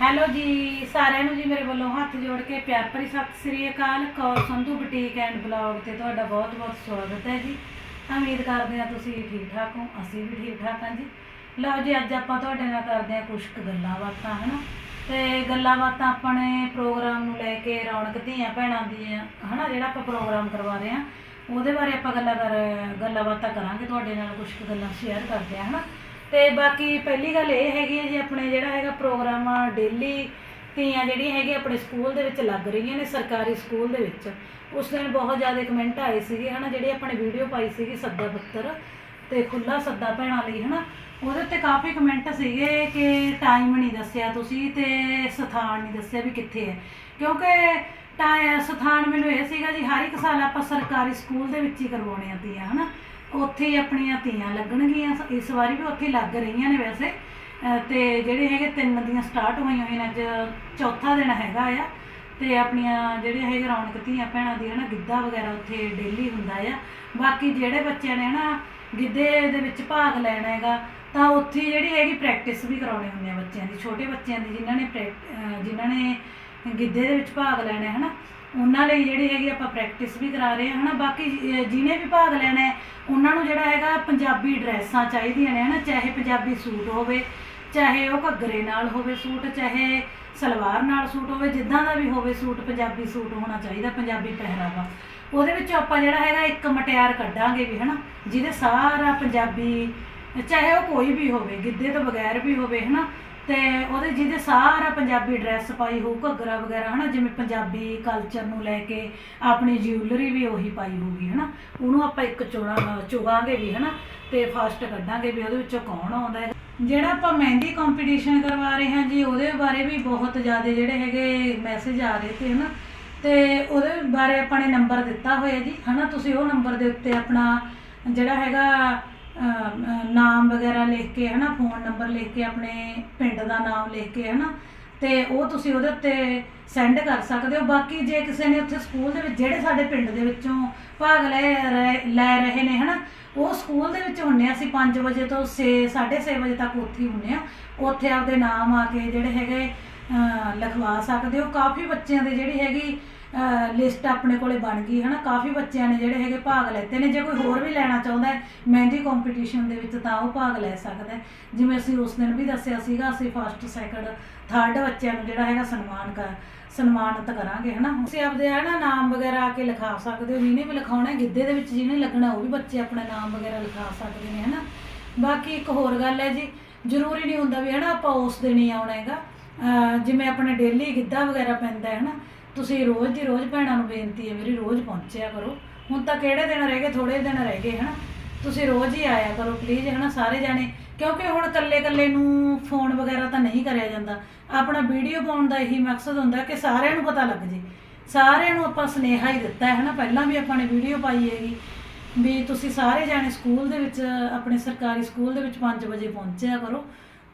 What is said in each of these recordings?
Hello ਜੀ, ਸਾਰਿਆਂ ਨੂੰ ਜੀ ਮੇਰੇ ਵੱਲੋਂ ਹੱਥ ਜੋੜ ਕੇ ਪਿਆਰ ਭਰੀ ਸਤਿ ਸ੍ਰੀ ਅਕਾਲ। Kaur Sandhu boutique and blog ਤੇ ਤੁਹਾਡਾ ਬਹੁਤ ਬਹੁਤ ਸਵਾਗਤ ਹੈ ਜੀ। ਉਮੀਦ ਕਰਦੇ ਹਾਂ ਤੁਸੀਂ ਠੀਕ ਠਾਕ ਹੋ, ਅਸੀਂ ਵੀ ਠੀਕ ਠਾਕ ਹਾਂ ਜੀ। ਲਓ ਜੀ, ਅੱਜ ਆਪਾਂ ਤੁਹਾਡੇ ਨਾਲ ਕਰਦੇ ਹਾਂ ਕੁਝ ਕੁ ਗੱਲਾਂ ਬਾਤਾਂ, ਹਨਾ? ਤੇ ਗੱਲਾਂ ਬਾਤਾਂ ਆਪਣੇ ਪ੍ਰੋਗਰਾਮ ਨੂੰ ਲੈ ਕੇ ਰੌਣਕ ਧੀਆਂ ਭੈਣਾਂ ਦੀਆਂ, ਹਨਾ, ਜਿਹੜਾ ਆਪਾਂ ਪ੍ਰੋਗਰਾਮ ਕਰਵਾ ਰਹੇ ਹਾਂ, ਉਹਦੇ ਬਾਰੇ ਆਪਾਂ ਗੱਲਾਂ ਕਰ ਗੱਲਾਂ ਬਾਤਾਂ ਕਰਾਂਗੇ, ਤੁਹਾਡੇ ਨਾਲ ਕੁਝ ਕੁ ਗੱਲਾਂ ਸ਼ੇਅਰ ਕਰਦੇ ਹਾਂ, ਹਨਾ? ਤੇ ਬਾਕੀ ਪਹਿਲੀ ਗੱਲ ਇਹ ਹੈਗੀ ਹੈ ਜੀ, ਆਪਣੇ ਜਿਹੜਾ ਹੈਗਾ ਪ੍ਰੋਗਰਾਮ ਡੇਲੀ ਧੀਆਂ ਜਿਹੜੀਆਂ ਹੈਗੀਆਂ ਆਪਣੇ ਸਕੂਲ ਦੇ ਵਿੱਚ ਲੱਗ ਰਹੀਆਂ ਨੇ, ਸਰਕਾਰੀ ਸਕੂਲ ਦੇ ਵਿੱਚ। ਉਸ ਦਿਨ ਬਹੁਤ ਜ਼ਿਆਦਾ ਕਮੈਂਟ ਆਏ ਸੀਗੇ, ਹਨਾ, ਜਿਹੜੀ ਆਪਣੇ ਵੀਡੀਓ ਪਾਈ ਸੀਗੀ ਸੱਦਾ ਪੱਤਰ ਤੇ ਖੁੱਲਾ ਸੱਦਾ ਭੈਣਾਂ ਲਈ, ਹਨਾ। ਉਹਦੇ ਉੱਤੇ ਕਾਫੀ ਕਮੈਂਟ ਸੀਗੇ ਕਿ ਟਾਈਮ ਨਹੀਂ ਦੱਸਿਆ ਤੁਸੀਂ ਤੇ ਸਥਾਨ ਨਹੀਂ ਦੱਸਿਆ ਵੀ ਕਿੱਥੇ ਹੈ। ਕਿਉਂਕਿ ਟਾ- ਸਥਾਨ ਮੈਨੂੰ ਇਹ ਸੀਗਾ ਜੀ, ਹਰ ਇੱਕ ਸਾਲ ਆਪਾਂ ਸਰਕਾਰੀ ਸਕੂਲ ਦੇ ਵਿੱਚ ਹੀ ਕਰਵਾਉਣੇ ਆ ਧੀਆਂ, ਹਨਾ। ਉੱਥੇ ਹੀ ਆਪਣੀਆਂ ਧੀਆਂ ਲੱਗਣਗੀਆਂ ਇਸ ਵਾਰੀ ਵੀ ਉੱਥੇ ਲੱਗ ਰਹੀਆਂ ਨੇ ਵੈਸੇ। ਅਹ ਤੇ ਜਿਹੜੇ ਹੈਗੇ ਤਿੰਨ ਦੀਆਂ ਸਟਾਰਟ ਹੋਈਆਂ ਹੋਈਆਂ ਨੇ, ਅੱਜ ਚੌਥਾ ਦਿਨ ਹੈਗਾ ਆ। ਤੇ ਆਪਣੀਆਂ ਜਿਹੜੇ ਹੈਗੇ ਰੌਣਕ ਧੀਆਂ ਭੈਣਾਂ ਦੀ ਹਨਾ ਗਿੱਧਾ ਵਗੈਰਾ ਉੱਥੇ ਡੇਲੀ ਹੁੰਦਾ ਆ। ਬਾਕੀ ਜਿਹੜੇ ਬੱਚਿਆਂ ਨੇ ਹਨਾ ਗਿੱਧੇ ਦੇ ਵਿੱਚ ਭਾਗ ਲੈਣਾ ਹੈਗਾ, ਤਾਂ ਉੱਥੇ ਜਿਹੜੀ ਹੈਗੀ ਪ੍ਰੈਕਟਿਸ ਵੀ ਕਰਾਉਣੀ ਹੁੰਦੀ ਆ ਬੱਚਿਆਂ ਦੀ, ਛੋਟੇ ਬੱਚਿਆਂ ਦੀ ਜਿਨ੍ਹਾਂ ਨੇ ਪ੍ਰੈਕ- ਜਿਨ੍ਹਾਂ ਨੇ ਗਿੱਧੇ ਦੇ ਵਿੱਚ ਭਾਗ ਲੈਣਾ ਹੈ ਹਨਾ ਉਹਨਾਂ ਲਈ ਜਿਹੜੀ ਹੈਗੀ ਆਪਾਂ ਪ੍ਰੈਕਟਿਸ ਵੀ ਕਰਾ ਰਹੇ ਹਾਂ, ਹਨਾ? ਬਾਕੀ, ਅਹ, ਜਿਹਨੇ ਵੀ ਭਾਗ ਲੈਣਾ ਹੈ, ਉਹਨਾਂ ਨੂੰ ਜਿਹੜਾ ਹੈਗਾ ਪੰਜਾਬੀ ਡਰੈਸਾਂ ਚਾਹੀਦੀਆਂ ਨੇ, ਹਨਾ? ਚਾਹੇ ਪੰਜਾਬੀ ਸੂਟ ਹੋਵੇ, ਚਾਹੇ ਉਹ ਘੱਗਰੇ ਨਾਲ ਹੋਵੇ ਸੂਟ, ਚਾਹੇ ਸਲਵਾਰ ਨਾਲ ਸੂਟ ਹੋਵੇ, ਜਿੱਦਾਂ ਦਾ ਵੀ ਹੋਵੇ ਸੂਟ, ਪੰਜਾਬੀ ਸੂਟ ਹੋਣਾ ਚਾਹੀਦਾ, ਪੰਜਾਬੀ ਪਹਿਰਾਵਾ। ਉਹਦੇ ਵਿੱਚ ਆਪਾਂ ਜਿਹੜਾ ਹੈਗਾ ਇੱਕ ਮਟਿਆਰ ਕੱਢਾਂਗੇ ਵੀ, ਹਨਾ? ਜਿਹਦੇ ਸਾਰਾ ਪੰਜਾਬੀ, ਚਾਹੇ ਉਹ ਕੋਈ ਵੀ ਹੋਵੇ, ਗਿੱਧੇ ਤੋਂ ਬਗੈਰ ਵੀ ਹੋਵੇ, ਹਨਾ? ਤੇ ਉਹਦੇ ਜਿਹਦੇ ਸਾਰਾ ਪੰਜਾਬੀ ਡਰੈਸ ਪਾਈ ਹੋਊ, ਘੱਗਰਾ ਵਗੈਰਾ, ਹਨਾ, ਜਿਵੇਂ ਪੰਜਾਬੀ ਕਲਚਰ ਨੂੰ ਲੈ ਕੇ ਆਪਣੀ ਜਿਊਲਰੀ ਵੀ ਉਹੀ ਪਾਈ ਹੋਊਗੀ, ਹਨਾ। ਉਹਨੂੰ ਆਪਾਂ ਇੱਕ ਚੋਣਾ ਚੁਗਾਂਗੇ ਵੀ, ਹਨਾ, ਤੇ ਫਾਸਟ ਕੱਢਾਂਗੇ ਵੀ ਉਹਦੇ ਵਿੱਚੋਂ ਕੌਣ ਆਉਂਦਾ ਹੈ। ਜਿਹੜਾ ਆਪਾਂ ਮਹਿੰਦੀ ਕੰਪੀਟੀਸ਼ਨ ਕਰਵਾ ਰਹੇ ਹਾਂ ਜੀ, ਉਹਦੇ ਬਾਰੇ ਵੀ ਬਹੁਤ ਜ਼ਿਆਦਾ ਜਿਹੜੇ ਹੈਗੇ ਮੈਸੇਜ ਆ ਰਹੇ ਤੇ, ਹਨਾ। ਤੇ ਉਹਦੇ ਬਾਰੇ ਆਪਾਂ ਨੇ ਨੰਬਰ ਦਿੱਤਾ ਹੋਇਆ ਜੀ, ਹਨਾ, ਤੁਸੀਂ ਉਹ ਨੰਬਰ ਦੇ ਉੱਤੇ ਆਪਣਾ ਜਿਹੜਾ ਹੈਗਾ ਨਾਮ ਵਗੈਰਾ ਲਿਖ ਕੇ ਹਨਾ ਫੋਨ ਨੰਬਰ ਲਿਖ ਕੇ ਆਪਣੇ ਪਿੰਡ ਦਾ ਨਾਮ ਲਿਖ ਕੇ ਹਨਾ ਤੇ ਉਹ ਤੁਸੀਂ ਉਹਦੇ ਉੱਤੇ ਸੈਂਡ ਕਰ ਸਕਦੇ ਹੋ। ਬਾਕੀ ਜੇ ਕਿਸੇ ਨੇ ਉੱਥੇ ਸਕੂਲ ਦੇ ਵਿੱਚ ਜਿਹੜੇ ਸਾਡੇ ਪਿੰਡ ਦੇ ਵਿੱਚੋਂ ਭਾਗ ਲੈ ਰਹੇ- ਲੈ ਰਹੇ ਨੇ ਹਨਾ ਉਹ ਸਕੂਲ ਦੇ ਵਿੱਚ ਹੁੰਨੇ ਆ। ਅਸੀਂ 5 ਵਜੇ ਤੋਂ 6 6:30 ਵਜੇ ਤੱਕ ਉੱਥੇ ਹੀ ਹੁੰਨੇ ਆ। ਉੱਥੇ ਆਪਦੇ ਨਾਮ ਆ ਕੇ ਜਿਹੜੇ ਹੈਗੇ ਅਹ, ਲਿਖਵਾ ਸਕਦੇ ਹੋ। ਕਾਫੀ ਬੱਚਿਆਂ ਦੇ ਜਿਹੜੀ ਹੈਗੀ ਲਿਸਟ ਆਪਣੇ ਕੋਲੇ ਬਣ ਗਈ, ਹਨਾ? ਕਾਫੀ ਬੱਚਿਆਂ ਨੇ ਜਿਹੜੇ ਹੈਗੇ ਭਾਗ ਲੈਤੇ ਨੇ। ਜੇ ਕੋਈ ਹੋਰ ਵੀ ਲੈਣਾ ਚਾਹੁੰਦਾ ਹੈ, ਮਹਿੰਦੀ ਕੰਪੀਟੀਸ਼ਨ ਦੇ ਵਿੱਚ ਤਾਂ ਉਹ ਭਾਗ ਲੈ ਸਕਦਾ ਹੈ। ਜਿਵੇਂ ਅਸੀਂ ਉਸ ਦਿਨ ਵੀ ਦੱਸਿਆ ਸੀਗਾ, ਅਸੀਂ ਫਸਟ ਸੈਕੰਡ ਥਰਡ ਬੱਚਿਆਂ ਨੂੰ ਜਿਹੜਾ ਹੈਗਾ ਸਨਮਾਨ ਕਰ ਸਨਮਾਨਿਤ ਕਰਾਂਗੇ, ਹਨਾ? ਤੁਸੀਂ ਆਪਦੇ ਹੈ ਨਾ ਨਾਮ ਵਗੈਰਾ ਆ ਕੇ ਲਿਖਾ ਸਕਦੇ ਹੋ। ਜਿਹਨੇ ਵੀ ਲਿਖਾਉਣਾ ਗਿੱਧੇ ਦੇ ਵਿੱਚ ਜਿਹਨੇ ਲੱਗਣਾ, ਉਹ ਵੀ ਬੱਚੇ ਆਪਣਾ ਨਾਮ ਵਗੈਰਾ ਲਿਖਾ ਸਕਦੇ ਨੇ, ਹਨਾ? ਬਾਕੀ ਇੱਕ ਹੋਰ ਗੱਲ ਹੈ ਜੀ, ਜ਼ਰੂਰੀ ਨਹੀਂ ਹੁੰਦਾ ਵੀ, ਹਨਾ, ਆਪਾਂ ਉਸ ਦਿਨ ਹੀ ਆਉਣਾ ਹੈਗਾ। ਜਿਵੇਂ ਆਪਣੇ ਡੇਲੀ ਗਿੱਧਾ ਵਗੈਰਾ ਪੈਂਦਾ ਹੈ, ਹਨਾ? ਤੁਸੀਂ ਰੋਜ਼ ਦੀ ਰੋਜ਼ ਭੈਣਾਂ ਨੂੰ ਬੇਨਤੀ ਹੈ ਮੇਰੀ ਰੋਜ਼ ਪਹੁੰਚਿਆ ਕਰੋ। ਹੁਣ ਤਾਂ ਕਿਹੜੇ ਦਿਨ ਰਹਿ ਗਏ ਥੋੜੇ ਦਿਨ ਰਹਿ ਗਏ, ਹਨਾ? ਤੁਸੀਂ ਰੋਜ਼ ਹੀ ਆਇਆ ਕਰੋ ਪਲੀਜ਼ ਹਨਾ, ਸਾਰੇ ਜਾਣੇ। ਕਿਉਂਕਿ ਹੁਣ ਇਕੱਲੇ ਇਕੱਲੇ ਨੂੰ ਫੋਨ ਵਗੈਰਾ ਤਾਂ ਨਹੀਂ ਕਰਿਆ ਜਾਂਦਾ। ਆਪਣਾ ਵੀਡੀਓ ਪਾਉਣ ਦਾ ਇਹੀ ਮਕਸਦ ਹੁੰਦਾ ਕਿ ਸਾਰਿਆਂ ਨੂੰ ਪਤਾ ਲੱਗ ਜੇ। ਸਾਰਿਆਂ ਨੂੰ ਆਪਾਂ ਸੁਨੇਹਾ ਹੀ ਦਿੱਤਾ ਹੈ, ਹਨਾ? ਪਹਿਲਾਂ ਵੀ ਆਪਾਂ ਨੇ ਵੀਡੀਓ ਪਾਈ ਹੈਗੀ ਵੀ ਤੁਸੀਂ ਸਾਰੇ ਜਾਣੇ ਸਕੂਲ ਦੇ ਵਿੱਚ, ਆਪਣੇ ਸਰਕਾਰੀ ਸਕੂਲ ਦੇ ਵਿੱਚ 5 ਵਜੇ ਪਹੁੰਚਿਆ ਕਰੋ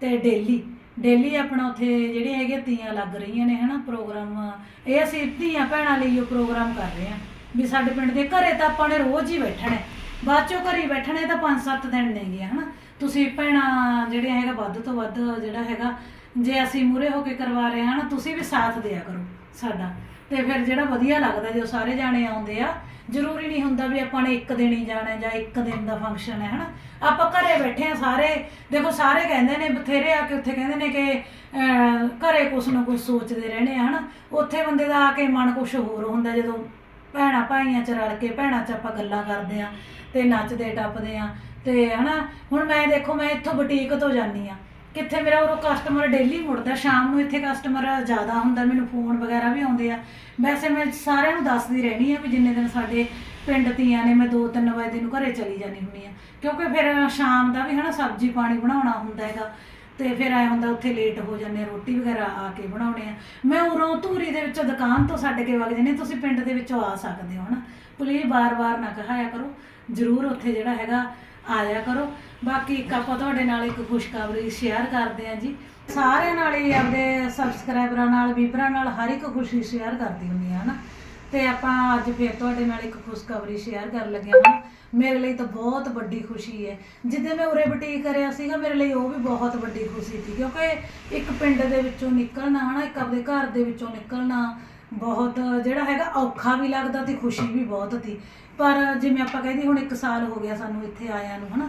ਤੇ ਡੇਲੀ ਡੇਲੀ ਆਪਣਾ ਉੱਥੇ ਜਿਹੜੇ ਹੈਗੇ ਤੀਆਂ ਲੱਗ ਰਹੀਆਂ ਨੇ, ਹਨਾ, ਪ੍ਰੋਗਰਾਮ। ਇਹ ਅਸੀਂ ਧੀਆਂ ਭੈਣਾਂ ਲਈ ਉਹ ਪ੍ਰੋਗਰਾਮ ਕਰ ਰਹੇ ਹਾਂ ਵੀ ਸਾਡੇ ਪਿੰਡ ਦੇ ਘਰੇ ਤਾਂ ਆਪਾਂ ਨੇ ਰੋਜ਼ ਹੀ ਬੈਠਣਾ ਬਾਅਦ ਚੋਂ ਘਰੇ ਬੈਠਣੇ ਤਾਂ 5-7 ਦਿਨ ਨੇਗੇ ਹਨਾ। ਤੁਸੀਂ ਭੈਣਾਂ ਜਿਹੜੇ ਹੈਗਾ, ਵੱਧ ਤੋਂ ਵੱਧ ਜਿਹੜਾ ਹੈਗਾ, ਜੇ ਅਸੀਂ ਮੂਰੇ ਹੋ ਕੇ ਕਰਵਾ ਰਹੇ ਹਾਂ ਨਾ ਤੁਸੀਂ ਵੀ ਸਾਥ ਦਿਆ ਕਰੋ ਸਾਡਾ। ਤੇ ਫਿਰ ਜਿਹੜਾ ਵਧੀਆ ਲੱਗਦਾ ਜਦੋਂ ਸਾਰੇ ਜਾਣੇ ਆਉਂਦੇ ਆ ਜ਼ਰੂਰੀ ਨਹੀਂ ਹੁੰਦਾ ਵੀ ਆਪਾਂ ਨੇ ਇੱਕ ਦਿਨ ਹੀ ਜਾਣਾ ਹੈ ਜਾਂ ਇੱਕ ਦਿਨ ਦਾ ਫੰਕਸ਼ਨ ਹੈ ਹਨਾ? ਆਪਾਂ ਘਰੇ ਬੈਠੇ ਆ ਸਾਰੇ ਦੇਖੋ ਸਾਰੇ ਕਹਿੰਦੇ ਨੇ ਬਥੇਰੇ ਆ ਕੇ ਉੱਥੇ ਕਹਿੰਦੇ ਨੇ ਕਿ ਅਹ, ਘਰੇ ਕੁਛ ਨਾ ਕੁਛ ਸੋਚਦੇ ਰਹਿਣੇ ਆ ਹਨਾ? ਉੱਥੇ ਬੰਦੇ ਦਾ ਆ ਕੇ ਮਨ ਕੁਛ ਹੋਰ ਹੁੰਦਾ ਜਦੋਂ ਭੈਣਾਂ ਭਾਈਆਂ ਚ ਰਲ ਕੇ ਭੈਣਾਂ ਚ ਆਪਾਂ ਗੱਲਾਂ ਕਰਦੇ ਆ ਤੇ ਨੱਚਦੇ ਟੱਪਦੇ ਆ ਤੇ ਹਨਾ? ਹੁਣ ਮੈਂ ਦੇਖੋ ਮੈਂ ਇੱਥੋਂ ਬੁਟੀਕ ਤੋਂ ਜਾਂਦੀ ਆ। ਕਿੱਥੇ ਮੇਰਾ ਉਹ ਕਸਟਮਰ ਡੇਲੀ ਮੁੜਦਾ, ਸ਼ਾਮ ਨੂੰ ਇੱਥੇ ਕਸਟਮਰ ਜ਼ਿਆਦਾ ਹੁੰਦਾ, ਮੈਨੂੰ ਫੋਨ ਵਗੈਰਾ ਵੀ ਆਉਂਦੇ ਆ। ਵੈਸੇ ਮੈਂ ਸਾਰਿਆਂ ਨੂੰ ਦੱਸਦੀ ਰਹਿਣੀ ਆ ਵੀ ਜਿੰਨੇ ਦਿਨ ਸਾਡੇ ਪਿੰਡ ਤੀਆਂ ਨੇ, ਮੈਂ 2-3 ਵਜੇ ਨੂੰ ਘਰੇ ਚਲੀ ਜਾਂਦੀ ਹੁੰਦੀ ਆ। ਕਿਉਂਕਿ ਫਿਰ ਸ਼ਾਮ ਦਾ ਵੀ ਹਨਾ ਸਬਜ਼ੀ ਪਾਣੀ ਬਣਾਉਣਾ ਹੁੰਦਾ ਹੈਗਾ, ਤੇ ਫਿਰ ਐ ਹੁੰਦਾ ਉੱਥੇ ਲੇਟ ਹੋ ਜਾਂਦੇ ਰੋਟੀ ਵਗੈਰਾ ਆ ਕੇ ਬਣਾਉਣੇ ਆ। ਮੈਂ ਉਰੋਂ ਧੂਰੀ ਦੇ ਵਿੱਚੋਂ ਦੁਕਾਨ ਤੋਂ ਛੱਡ ਕੇ ਵਗ ਜਾਂਦੀ ਤੁਸੀਂ ਪਿੰਡ ਦੇ ਵਿੱਚੋਂ ਆ ਸਕਦੇ ਹੋ ਹਨਾ। ਪਲੀਜ਼ ਬਾਰ-ਬਾਰ ਨਾ ਕਹਾਇਆ ਕਰੋ, ਜ਼ਰੂਰ ਉੱਥੇ ਜਿਹੜਾ ਹੈਗਾ ਆਇਆ ਕਰੋ। ਬਾਕੀ ਇੱਕ ਆਪਾਂ ਤੁਹਾਡੇ ਨਾਲ ਇੱਕ ਖੁਸ਼ਖਬਰੀ ਸ਼ੇਅਰ ਕਰਦੇ ਆ ਜੀ। ਸਾਰਿਆਂ ਨਾਲ ਹੀ ਆਪਣੇ ਸਬਸਕ੍ਰਾਈਬਰਾਂ ਨਾਲ ਵੀਵਰਾਂ ਨਾਲ ਹਰ ਇੱਕ ਖੁਸ਼ੀ ਸ਼ੇਅਰ ਕਰਦੀ ਹੁੰਦੀ ਆ ਹਨਾ। ਤੇ ਆਪਾਂ ਅੱਜ ਫਿਰ ਤੁਹਾਡੇ ਨਾਲ ਇੱਕ ਖੁਸ਼ਖਬਰੀ ਸ਼ੇਅਰ ਕਰਨ ਲੱਗਿਆ ਹਾਂ। ਮੇਰੇ ਲਈ ਤਾਂ ਬਹੁਤ ਵੱਡੀ ਖੁਸ਼ੀ ਹੈ। ਜਿੱਦੇ ਮੈਂ ਉਰੇ ਬੁਟੀਕ ਕਰਿਆ ਸੀਗਾ, ਮੇਰੇ ਲਈ ਉਹ ਵੀ ਬਹੁਤ ਵੱਡੀ ਖੁਸ਼ੀ ਸੀ। ਕਿਉਂਕਿ ਇੱਕ ਪਿੰਡ ਦੇ ਵਿੱਚੋਂ ਨਿਕਲਣਾ, ਹਨਾ, ਇੱਕ ਆਪਣੇ ਘਰ ਦੇ ਵਿੱਚੋਂ ਨਿਕਲਣਾ ਬਹੁਤ, ਜਿਹੜਾ ਹੈਗਾ ਔਖਾ ਵੀ ਲੱਗਦਾ ਤੇ ਖੁਸ਼ੀ ਵੀ ਬਹੁਤ ਸੀ। ਪਰ ਜਿਵੇਂ ਆਪਾਂ ਕਹਿੰਦੇ ਹੁਣ 1 ਸਾਲ ਹੋ ਗਿਆ ਸਾਨੂੰ ਇੱਥੇ ਆਇਆਂ ਨੂੰ, ਹਨਾ?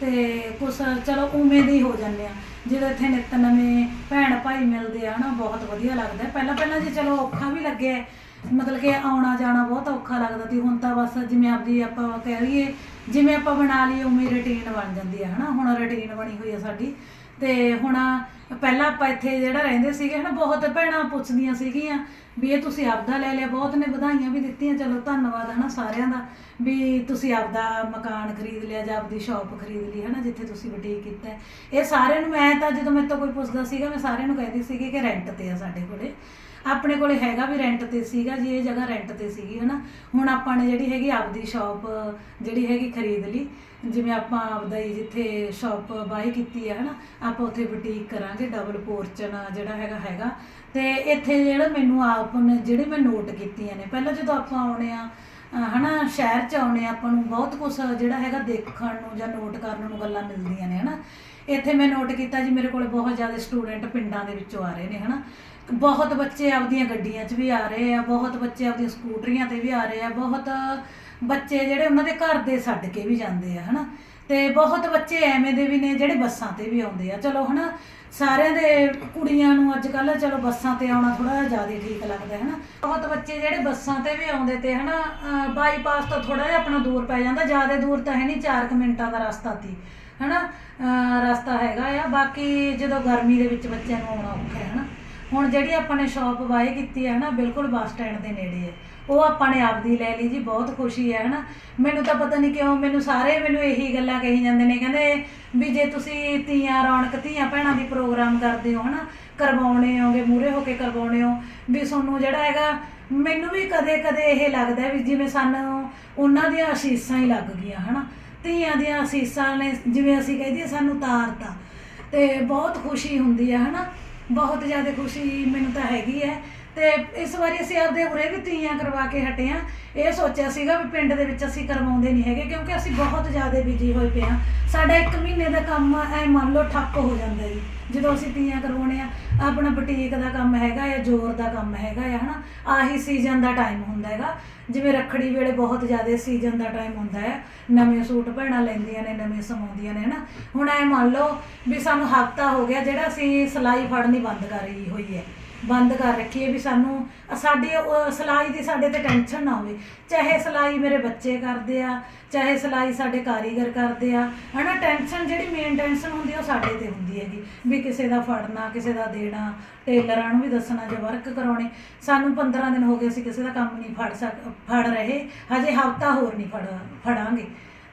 ਤੇ ਕੁਛ ਚਲੋ ਉਵੇਂ ਦੇ ਹੀ ਹੋ ਜਾਂਦੇ ਆ। ਜਦੋਂ ਇੱਥੇ ਨਿੱਤ ਨਵੇਂ ਭੈਣ ਭਾਈ ਮਿਲਦੇ ਆ ਨਾ ਬਹੁਤ ਵਧੀਆ ਲੱਗਦਾ। ਪਹਿਲਾਂ ਪਹਿਲਾਂ ਜੇ ਚਲੋ ਔਖਾ ਵੀ ਲੱਗਿਆ, ਮਤਲਬ ਕਿ ਆਉਣਾ ਜਾਣਾ ਬਹੁਤ ਔਖਾ ਲੱਗਦਾ ਸੀ। ਹੁਣ ਤਾਂ ਬਸ ਜਿਵੇਂ ਆਪਦੀ ਆਪਾਂ ਕਹਿ ਲਈਏ, ਜਿਵੇਂ ਆਪਾਂ ਬਣਾ ਲਈਏ, ਉਵੇਂ ਰੁਟੀਨ ਬਣ ਜਾਂਦੀ ਹੈ ਹਨਾ? ਹੁਣ ਰੁਟੀਨ ਬਣੀ ਹੋਈ ਹੈ ਸਾਡੀ। ਤੇ ਹੁਣ ਪਹਿਲਾਂ ਆਪਾਂ ਇੱਥੇ ਜਿਹੜਾ ਰਹਿੰਦੇ ਸੀਗੇ ਹਨਾ, ਬਹੁਤ ਭੈਣਾਂ ਪੁੱਛਦੀਆਂ ਸੀਗੀਆਂ ਵੀ ਇਹ ਤੁਸੀਂ ਆਪਦਾ ਲੈ ਲਿਆ, ਬਹੁਤ ਨੇ ਵਧਾਈਆਂ ਵੀ ਦਿੱਤੀਆਂ, ਚਲੋ ਧੰਨਵਾਦ ਹਨਾ ਸਾਰਿਆਂ ਦਾ ਵੀ ਤੁਸੀਂ ਆਪਦਾ ਮਕਾਨ ਖਰੀਦ ਲਿਆ ਜਾਂ ਆਪਦੀ ਸ਼ਾਪ ਖਰੀਦ ਲਈ ਹਨਾ, ਜਿੱਥੇ ਤੁਸੀਂ ਬੁਟੀਕ ਕੀਤਾ। ਇਹ ਸਾਰਿਆਂ ਨੂੰ, ਮੈਂ ਤਾਂ ਜਦੋਂ ਮੇਰੇ ਤੋਂ ਕੋਈ ਪੁੱਛਦਾ ਸੀਗਾ, ਮੈਂ ਸਾਰਿਆਂ ਨੂੰ ਕਹਿੰਦੀ ਸੀਗੀ ਕਿ ਰੈਂਟ ਤੇ ਆ ਸਾਡੇ ਕੋਲੇ। ਆਪਣੇ ਕੋਲੇ ਹੈਗਾ ਵੀ ਰੈਂਟ ਤੇ ਸੀਗਾ ਜੀ, ਇਹ ਜਗ੍ਹਾ ਰੈਂਟ ਤੇ ਸੀਗੀ ਹਨਾ। ਹੁਣ ਆਪਾਂ ਨੇ ਜਿਹੜੀ ਹੈਗੀ ਆਪਦੀ ਸ਼ਾਪ ਜਿਹੜੀ ਹੈਗੀ ਖਰੀਦ ਲਈ। ਜਿਵੇਂ ਆਪਾਂ ਆਪਦਾ ਹੀ ਜਿੱਥੇ ਸ਼ਾਪ ਬਾਈ ਕੀਤੀ ਹੈ ਹਨਾ ਆਪਾਂ ਉੱਥੇ ਬੁਟੀਕ ਕਰਾਂਗੇ ਡਬਲ ਪੋਰਚਨ ਜਿਹੜਾ ਹੈਗਾ ਹੈਗਾ। ਤੇ ਇੱਥੇ ਜਿਹੜਾ ਮੈਨੂੰ ਆਪ ਨੇ ਜਿਹੜੇ ਮੈਂ ਨੋਟ ਕੀਤੀਆਂ ਨੇ ਪਹਿਲਾਂ ਜਦੋਂ ਆਪਾਂ ਆਉਣੇ ਆ ਅਹ ਹਨਾ ਸ਼ਹਿਰ ਚ ਆਉਣੇ ਆ, ਆਪਾਂ ਨੂੰ ਬਹੁਤ ਕੁਝ ਜਿਹੜਾ ਹੈਗਾ ਦੇਖਣ ਨੂੰ ਜਾਂ ਨੋਟ ਕਰਨ ਨੂੰ ਗੱਲਾਂ ਮਿਲਦੀਆਂ ਨੇ ਹਨਾ। ਇੱਥੇ ਮੈਂ ਨੋਟ ਕੀਤਾ ਜੀ ਮੇਰੇ ਕੋਲ ਬਹੁਤ ਜ਼ਿਆਦਾ ਸਟੂਡੈਂਟ ਪਿੰਡਾਂ ਦੇ ਵਿੱਚੋਂ ਆ ਰਹੇ ਨੇ ਹਨਾ। ਬਹੁਤ ਬੱਚੇ ਆਪਦੀਆਂ ਗੱਡੀਆਂ 'ਚ ਵੀ ਆ ਰਹੇ ਆ ਬਹੁਤ ਬੱਚੇ ਆਪਦੀਆਂ ਸਕੂਟਰੀਆਂ ਤੇ ਵੀ ਆ ਰਹੇ ਆ ਬਹੁਤ ਬੱਚੇ ਜਿਹੜੇ ਉਹਨਾਂ ਦੇ ਘਰ ਦੇ ਛੱਡ ਕੇ ਵੀ ਜਾਂਦੇ ਆ, ਹਨਾ? ਤੇ ਬਹੁਤ ਬੱਚੇ ਐਵੇਂ ਦੇ ਵੀ ਨੇ ਜਿਹੜੇ ਬੱਸਾਂ ਤੇ ਵੀ ਆਉਂਦੇ ਆ। ਚਲੋ, ਹਨਾ? ਸਾਰਿਆਂ ਦੇ ਕੁੜੀਆਂ ਨੂੰ ਅੱਜ ਕੱਲ੍ਹ ਚਲੋ ਬੱਸਾਂ ਤੇ ਆਉਣਾ ਥੋੜਾ ਜ਼ਿਆਦਾ ਠੀਕ ਲੱਗਦਾ ਹੈ ਨਾ ਬਹੁਤ ਬੱਚੇ ਜਿਹੜੇ ਬੱਸਾਂ ਤੇ ਵੀ ਆਉਂਦੇ ਤੇ, ਹਨਾ ਬਾਈਪਾਸ ਤੋਂ ਥੋੜਾ ਜਿਹਾ ਆਪਣਾ ਦੂਰ ਪੈ ਜਾਂਦਾ। ਜ਼ਿਆਦਾ ਦੂਰ ਤਾਂ ਹੈ ਨਹੀਂ 4 ਮਿੰਟਾਂ ਦਾ ਰਸਤਾ ਸੀ, ਹਨਾ? ਅਹ, ਰਸਤਾ ਹੈਗਾ ਆ। ਬਾਕੀ ਜਦੋਂ ਗਰਮੀ ਦੇ ਵਿੱਚ ਬੱਚਿਆਂ ਨੂੰ ਆਉਣਾ ਔਖਾ ਹੈ, ਹਨਾ? ਹੁਣ ਜਿਹੜੀ ਆਪਾਂ ਨੇ ਸ਼ਾਪ ਬਾਏ ਕੀਤੀ ਹੈ, ਹਨਾ, ਬਿਲਕੁਲ ਬੱਸ ਸਟੈਂਡ ਦੇ ਨੇੜੇ ਹੈ। ਉਹ ਆਪਾਂ ਨੇ ਆਪਦੀ ਲੈ ਲਈ ਜੀ, ਬਹੁਤ ਖੁਸ਼ੀ ਹੈ, ਹਨਾ? ਮੈਨੂੰ ਤਾਂ ਪਤਾ ਨਹੀਂ ਕਿਉਂ, ਮੈਨੂੰ ਸਾਰੇ ਮੈਨੂੰ ਇਹੀ ਗੱਲਾਂ ਕਹੀ ਜਾਂਦੇ ਨੇ, ਕਹਿੰਦੇ ਵੀ ਜੇ ਤੁਸੀਂ ਤੀਆਂ ਰੌਣਕ, ਧੀਆਂ ਭੈਣਾਂ ਦੀ ਪ੍ਰੋਗਰਾਮ ਕਰਦੇ ਹੋ, ਹਨਾ? ਕਰਵਾਉਣੇ ਹੋਗੇ ਮੂਰੇ ਹੋ ਕੇ ਕਰਵਾਉਣੇ ਹੋ, ਵੀ ਤੁਹਾਨੂੰ ਜਿਹੜਾ ਹੈਗਾ, ਮੈਨੂੰ ਵੀ ਕਦੇ ਕਦੇ ਇਹ ਲੱਗਦਾ ਵੀ ਜਿਵੇਂ ਸਾਨੂੰ ਉਹਨਾਂ ਦੀਆਂ ਅਸੀਸਾਂ ਹੀ ਲੱਗ ਗਈਆਂ, ਹਨਾ? ਧੀਆਂ ਦੀਆਂ ਅਸੀਸਾਂ ਨੇ, ਜਿਵੇਂ ਅਸੀਂ ਕਹਿੰਦੇ ਸਾਨੂੰ ਤਾਰਤਾ। ਤੇ ਬਹੁਤ ਖੁਸ਼ੀ ਹੁੰਦੀ ਹੈ ਹਨਾ? ਬਹੁਤ ਜ਼ਿਆਦਾ ਖੁਸ਼ੀ ਮੈਨੂੰ ਤਾਂ ਹੈਗੀ ਹੈ। ਤੇ ਇਸ ਵਾਰੀ ਅਸੀਂ ਆਪਦੇ ਉਰੇ ਵੀ ਤੀਆਂ ਕਰਵਾ ਕੇ ਹਟੇ ਆ। ਇਹ ਸੋਚਿਆ ਸੀਗਾ ਵੀ ਪਿੰਡ ਦੇ ਵਿੱਚ ਅਸੀਂ ਕਰਵਾਉਂਦੇ ਨਹੀਂ ਹੈਗੇ, ਕਿਉਂਕਿ ਅਸੀਂ ਬਹੁਤ ਜ਼ਿਆਦਾ ਬਿਜ਼ੀ ਹੋਏ ਪਏ ਆ। ਸਾਡਾ 1 ਮਹੀਨੇ ਦਾ ਕੰਮ ਐ ਮੰਨ ਲਓ ਠੱਪ ਹੋ ਜਾਂਦਾ ਜੀ। ਜਦੋਂ ਅਸੀਂ ਤੀਆਂ ਕਰਵਾਉਣੇ ਆ, ਆਪਣਾ ਬੁਟੀਕ ਦਾ ਕੰਮ ਹੈਗਾ ਜਾਂ ਜੋਰ ਦਾ ਕੰਮ ਹੈਗਾ ਆ ਹਨਾ, ਆਹੀ ਸੀਜ਼ਨ ਦਾ ਟਾਈਮ ਹੁੰਦਾ ਹੈਗਾ। ਜਿਵੇਂ ਰੱਖੜੀ ਵੇਲੇ ਬਹੁਤ ਜ਼ਿਆਦਾ ਸੀਜ਼ਨ ਦਾ ਟਾਈਮ ਹੁੰਦਾ ਹੈ। ਨਵੇਂ ਸੂਟ ਭੈਣਾਂ ਲੈਂਦੀਆਂ ਨੇ, ਨਵੇਂ ਸਮਾਉਂਦੀਆਂ ਨੇ, ਹਨਾ। ਹੁਣ ਐ ਮੰਨ ਲਓ ਵੀ ਸਾਨੂੰ ਹਫਤਾ ਹੋ ਗਿਆ, ਜਿਹੜਾ ਅਸੀਂ ਸਿਲਾਈ ਫੜਨੀ ਬੰਦ ਕਰ ਰਹੀ ਹੋਈ ਹੈ। ਬੰਦ ਕਰ ਰੱਖੀ ਹੈ ਵੀ ਸਾਨੂੰ ਸਾਡੀ ਉਹ ਸਿਲਾਈ ਦੀ ਸਾਡੇ ਤੇ ਟੈਨਸ਼ਨ ਨਾ ਹੋਵੇ। ਚਾਹੇ ਸਿਲਾਈ ਮੇਰੇ ਬੱਚੇ ਕਰਦੇ ਆ, ਚਾਹੇ ਸਿਲਾਈ ਸਾਡੇ ਕਾਰੀਗਰ ਕਰਦੇ ਆ, ਹਨਾ ਟੈਨਸ਼ਨ ਜਿਹੜੀ ਮੇਨ ਟੈਨਸ਼ਨ ਹੁੰਦੀ ਆ ਉਹ ਸਾਡੇ ਤੇ ਹੁੰਦੀ ਹੈਗੀ। ਵੀ ਕਿਸੇ ਦਾ ਫੜਨਾ, ਕਿਸੇ ਦਾ ਦੇਣਾ, ਟੇਲਰਾਂ ਨੂੰ ਵੀ ਦੱਸਣਾ ਜੇ ਵਰਕ ਕਰਾਉਣੇ। ਸਾਨੂੰ 15 ਦਿਨ ਹੋ ਗਏ ਅਸੀਂ ਕਿਸੇ ਦਾ ਕੰਮ ਨਹੀਂ ਫੜ ਸਕ, ਫੜ ਰਹੇ। ਹਜੇ ਹਫਤਾ ਹੋਰ ਨਹੀਂ ਫੜ, ਫੜਾਂਗੇ।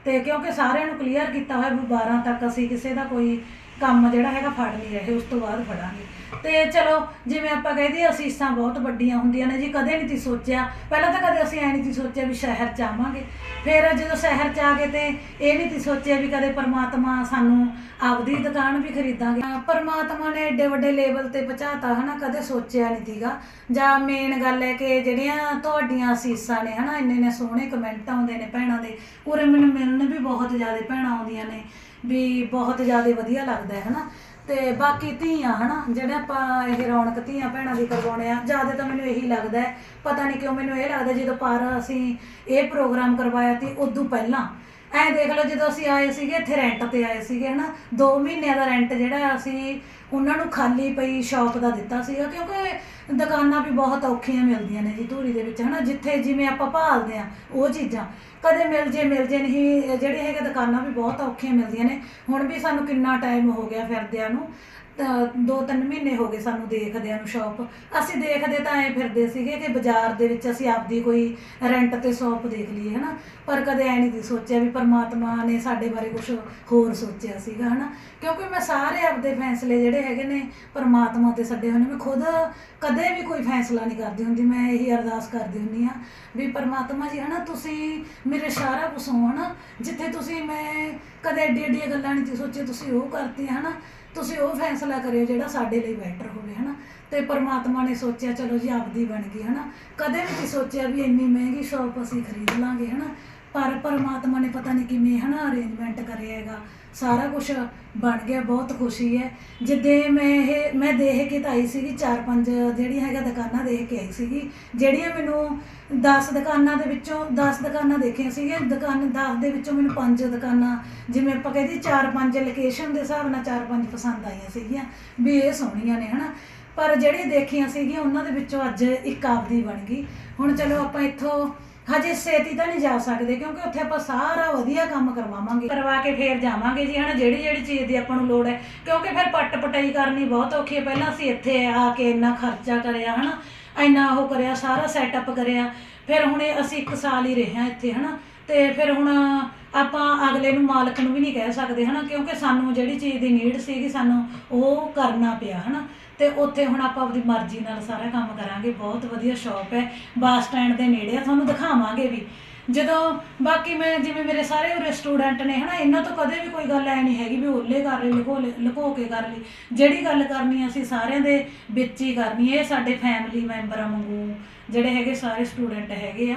ਤੇ ਕਿਉਂਕਿ ਸਾਰਿਆਂ ਨੂੰ ਕਲੀਅਰ ਕੀਤਾ ਹੋਇਆ ਵੀ 12 ਤੱਕ ਅਸੀਂ ਕਿਸੇ ਦਾ ਕੋਈ ਕੰਮ ਜਿਹੜਾ ਹੈਗਾ ਫੜ ਨਹੀਂ ਰਹੇ ਉਸ ਤੋਂ ਬਾਅਦ ਫੜਾਂਗੇ। ਤੇ ਚਲੋ ਜਿਵੇਂ ਆਪਾਂ ਕਹਿੰਦੇ ਹਾਂ, ਅਸੀਸਾਂ ਬਹੁਤ ਵੱਡੀਆਂ ਹੁੰਦੀਆਂ ਨੇ ਜੀ ਕਦੇ ਨਹੀਂ ਤੀ ਸੋਚਿਆ ਪਹਿਲਾਂ ਤਾਂ ਕਦੇ ਅਸੀਂ ਐ ਨਹੀਂ ਸੀ ਸੋਚਿਆ ਵੀ ਸ਼ਹਿਰ ਚ ਆਵਾਂਗੇ। ਫਿਰ ਜਦੋਂ ਸ਼ਹਿਰ ਚ ਆ ਗਏ ਤੇ ਇਹ ਨਹੀਂ ਸੀ ਸੋਚਿਆ ਵੀ ਕਦੇ ਪਰਮਾਤਮਾ ਸਾਨੂੰ ਆਪਦੀ ਦੁਕਾਨ ਵੀ ਖਰੀਦਾਂਗੇ। ਅਹ ਪਰਮਾਤਮਾ ਨੇ ਐਡੇ ਵੱਡੇ ਲੈਵਲ ਤੇ ਪਹੁੰਚਾਤਾ ਹਨਾ ਕਦੇ ਸੋਚਿਆ ਨਹੀਂ ਸੀਗਾ। ਜਾਂ ਮੇਨ ਗੱਲ ਹੈ ਕਿ ਜਿਹੜੀਆਂ ਤੁਹਾਡੀਆਂ ਅਸੀਸਾਂ ਨੇ ਹਨਾ ਇੰਨੇ ਨੇ ਸੋਹਣੇ ਕਮੈਂਟ ਆਉਂਦੇ ਨੇ ਭੈਣਾਂ ਦੇ ਉਰੇ ਮੈਨੂੰ ਮਿਲਣ ਵੀ ਬਹੁਤ ਜ਼ਿਆਦਾ ਭੈਣਾਂ ਆਉਂਦੀਆਂ ਨੇ। ਵੀ ਬਹੁਤ ਜ਼ਿਆਦਾ ਵਧੀਆ ਲੱਗਦਾ ਹੈ, ਹਨਾ? ਤੇ ਬਾਕੀ ਧੀਆਂ, ਹਨਾ? ਜਿਹੜੇ ਆਪਾਂ ਇਹ ਰੌਣਕ ਧੀਆਂ ਭੈਣਾਂ ਦੀ ਕਰਵਾਉਣੇ ਆ, ਜ਼ਿਆਦਾ ਤਾਂ ਮੈਨੂੰ ਇਹੀ ਲੱਗਦਾ ਹੈ, ਪਤਾ ਨਹੀਂ ਕਿਉਂ ਮੈਨੂੰ ਇਹ ਲੱਗਦਾ ਜਦੋਂ ਪਾਰ ਅਸੀਂ ਇਹ ਪ੍ਰੋਗਰਾਮ ਕਰਵਾਇਆ ਤੇ ਉਦੋਂ ਪਹਿਲਾਂ ਐ ਦੇਖ ਲਓ ਜਦੋਂ ਅਸੀਂ ਆਏ ਸੀਗੇ, ਇੱਥੇ ਰੈਂਟ ਤੇ ਆਏ ਸੀਗੇ, ਹਨਾ। 2 ਮਹੀਨਿਆਂ ਦਾ ਰੈਂਟ ਜਿਹੜਾ ਅਸੀਂ ਉਹਨਾਂ ਨੂੰ ਖਾਲੀ ਪਈ ਸ਼ਾਪ ਦਾ ਦਿੱਤਾ ਸੀਗਾ, ਕਿਉਂਕਿ ਦੁਕਾਨਾਂ ਵੀ ਬਹੁਤ ਔਖੀਆਂ ਮਿਲਦੀਆਂ ਨੇ ਜੀ ਧੂਰੀ ਦੇ ਵਿੱਚ, ਹਨਾ। ਜਿੱਥੇ ਜਿਵੇਂ ਆਪਾਂ ਭਾਲਦੇ ਆ ਉਹ ਚੀਜ਼ਾਂ। ਕਦੇ ਮਿਲ ਜੇ ਮਿਲ ਜੇ ਨਹੀਂ, ਜਿਹੜੇ ਹੈਗੇ ਦੁਕਾਨਾਂ ਵੀ ਬਹੁਤ ਔਖੀਆਂ ਮਿਲਦੀਆਂ ਨੇ। ਹੁਣ ਵੀ ਸਾਨੂੰ ਕਿੰਨਾ ਟਾਈਮ ਹੋ ਗਿਆ ਫਿਰਦਿਆਂ ਨੂੰ। ਤਾਂ ਦੋ ਤਿੰਨ ਮਹੀਨੇ ਹੋ ਗਏ ਸਾਨੂੰ ਦੇਖਦਿਆਂ ਨੂੰ ਸ਼ਾਪ ਅਸੀਂ ਦੇਖਦੇ ਤਾਂ ਐ ਫਿਰਦੇ ਸੀਗੇ ਕਿ ਬਾਜ਼ਾਰ ਦੇ ਵਿੱਚ ਅਸੀਂ ਆਪਦੀ ਕੋਈ ਰੈਂਟ ਤੇ ਸ਼ਾਪ ਦੇਖ ਲਈਏ, ਹਨਾ। ਪਰ ਕਦੇ ਐ ਨਹੀਂ ਸੋਚਿਆ ਵੀ ਪਰਮਾਤਮਾ ਨੇ ਸਾਡੇ ਬਾਰੇ ਕੁਝ ਹੋਰ ਸੋਚਿਆ ਸੀਗਾ, ਹਨਾ। ਕਿਉਂਕਿ ਮੈਂ ਸਾਰੇ ਆਪਦੇ ਫੈਸਲੇ ਜਿਹੜੇ ਹੈਗੇ ਨੇ ਪਰਮਾਤਮਾ ਤੇ ਛੱਡੇ ਹੋਏ ਨੇ। ਮੈਂ ਖੁਦ ਕਦੇ ਵੀ ਕੋਈ ਫੈਸਲਾ ਨਹੀਂ ਕਰਦੀ ਹੁੰਦੀ, ਮੈਂ ਇਹੀ ਅਰਦਾਸ ਕਰਦੀ ਹੁੰਦੀ ਆ ਵੀ ਪਰਮਾਤਮਾ ਜੀ, ਹਨਾ, ਤੁਸੀਂ ਮੇਰੇ ਸਾਰਾ ਕੁਝ ਹੋ, ਹਨਾ। ਜਿੱਥੇ ਤੁਸੀਂ ਮੈਂ ਕਦੇ ਏਡੀ ਏਡੀਆਂ ਗੱਲਾਂ ਨਹੀਂ ਸੀ ਤੁਸੀਂ ਉਹ ਕਰਤੀ ਹਨਾ। ਤੁਸੀਂ ਉਹ ਫੈਸਲਾ ਕਰਿਓ ਜਿਹੜਾ ਸਾਡੇ ਲਈ ਬੈਟਰ ਹੋਵੇ, ਹਨਾ? ਤੇ ਪਰਮਾਤਮਾ ਨੇ ਸੋਚਿਆ, ਚਲੋ ਜੀ ਆਪਦੀ ਬਣ ਗਈ, ਹਨਾ? ਕਦੇ ਵੀ ਨਹੀਂ ਸੋਚਿਆ ਵੀ ਇੰਨੀ ਮਹਿੰਗੀ ਸ਼ਾਪ ਅਸੀਂ ਖਰੀਦ ਲਾਂਗੇ, ਹਨਾ? ਪਰ ਪਰਮਾਤਮਾ ਨੇ ਪਤਾ ਨਹੀਂ ਕਿਵੇਂ, ਹਨਾ ਅਰੇਂਜਮੈਂਟ ਕਰਿਆ ਹੈਗਾ। ਸਾਰਾ ਕੁਝ ਬਣ ਗਿਆ, ਬਹੁਤ ਖੁਸ਼ੀ ਹੈ। ਜਿੱਦੇ ਮੈਂ ਇਹ, ਮੈਂ ਦੇਖ ਕੇ ਤਾਂ ਆਈ ਸੀਗੀ, ਚਾਰ ਪੰਜ ਜਿਹੜੀਆਂ ਹੈਗਾ ਦੁਕਾਨਾਂ ਦੇਖ ਕੇ ਆਈ ਸੀਗੀ, ਜਿਹੜੀਆਂ ਮੈਨੂੰ 10 ਦੁਕਾਨਾਂ ਦੇ ਵਿੱਚੋਂ 10 ਦੁਕਾਨਾਂ ਦੇਖੀਆਂ ਸੀਗੀਆਂ। ਦੁਕਾਨ 10 ਦੇ ਵਿੱਚੋਂ ਮੈਨੂੰ ਪੰਜ ਦੁਕਾਨਾਂ, ਜਿਵੇਂ ਆਪਾਂ ਕਹਿੰਦੇ ਚਾਰ ਪੰਜ ਲੋਕੇਸ਼ਨ ਦੇ ਹਿਸਾਬ ਨਾਲ ਚਾਰ ਪੰਜ ਪਸੰਦ ਆਈਆਂ ਸੀਗੀਆਂ, ਵੀ ਇਹ ਸੋਹਣੀਆਂ ਨੇ, ਹਨਾ। ਪਰ ਜਿਹੜੀਆਂ ਦੇਖੀਆਂ ਸੀਗੀਆਂ, ਉਹਨਾਂ ਦੇ ਵਿੱਚੋਂ ਅੱਜ ਇੱਕ ਆਪਦੀ ਬਣ ਗਈ। ਹੁਣ ਚਲੋ ਆਪਾਂ ਇੱਥੋਂ ਹਜੇ ਛੇਤੀ ਤਾਂ ਨਹੀਂ ਜਾ ਸਕਦੇ, ਕਿਉਂਕਿ ਉੱਥੇ ਆਪਾਂ ਸਾਰਾ ਵਧੀਆ ਕੰਮ ਕਰਵਾਵਾਂਗੇ। ਕਰਵਾ ਕੇ ਫੇਰ ਜਾਵਾਂਗੇ ਜੀ, ਹਨਾ? ਜਿਹੜੀ ਜਿਹੜੀ ਚੀਜ਼ ਦੀ ਆਪਾਂ ਨੂੰ ਲੋੜ ਹੈ। ਕਿਉਂਕਿ ਫਿਰ ਪੱਟ ਪਟਾਈ ਕਰਨੀ ਬਹੁਤ ਔਖੀ ਹੈ। ਪਹਿਲਾਂ ਅਸੀਂ ਇੱਥੇ ਆ ਕੇ ਇੰਨਾ ਖਰਚਾ ਕਰਿਆ, ਹਨਾ? ਇੰਨਾ ਉਹ ਕਰਿਆ, ਸਾਰਾ ਸੈਟਅਪ ਕਰਿਆ। ਫਿਰ ਹੁਣ ਇਹ ਅਸੀਂ ਇੱਕ ਸਾਲ ਹੀ ਰਹੇ ਹਾਂ ਇੱਥੇ, ਹਨਾ? ਤੇ ਫਿਰ ਹੁਣ ਆਪਾਂ ਅਗਲੇ ਨੂੰ ਮਾਲਕ ਨੂੰ ਵੀ ਨਹੀਂ ਕਹਿ ਸਕਦੇ, ਹਨਾ? ਕਿਉਂਕਿ ਸਾਨੂੰ ਜਿਹੜੀ ਚੀਜ਼ ਦੀ ਨੀਡ ਸੀਗੀ, ਸਾਨੂੰ ਉਹ ਕਰਨਾ ਪਿਆ, ਹਨਾ? ਤੇ ਉੱਥੇ ਹੁਣ ਆਪਾਂ ਆਪਣੀ ਮਰਜ਼ੀ ਨਾਲ ਸਾਰਾ ਕੰਮ ਕਰਾਂਗੇ। ਬਹੁਤ ਵਧੀਆ ਸ਼ਾਪ ਹੈ, ਬੱਸ ਸਟੈਂਡ ਦੇ ਨੇੜੇ ਆ, ਤੁਹਾਨੂੰ ਦਿਖਾਵਾਂਗੇ ਵੀ। ਜਦੋਂ ਬਾਕੀ ਮੈਂ, ਜਿਵੇਂ ਮੇਰੇ ਸਾਰੇ ਉਰੇ ਸਟੂਡੈਂਟ ਨੇ, ਹਨਾ, ਇਹਨਾਂ ਤੋਂ ਕਦੇ ਵੀ ਕੋਈ ਗੱਲ ਐ ਨਹੀਂ ਹੈਗੀ ਵੀ ਓਲੇ ਕਰ ਲਈ ਲੁਕੋ ਲਈ- ਲੁਕੋ ਕੇ ਕਰ ਲਈ ਜਿਹੜੀ ਗੱਲ ਕਰਨੀ ਅਸੀਂ ਸਾਰਿਆਂ ਦੇ ਵਿੱਚ ਹੀ ਕਰਨੀ ਇਹ ਸਾਡੇ ਫੈਮਿਲੀ ਮੈਂਬਰਾਂ ਵਾਂਗੂ, ਜਿਹੜੇ ਹੈਗੇ ਸਾਰੇ ਸਟੂਡੈਂਟ ਹੈਗੇ ਆ।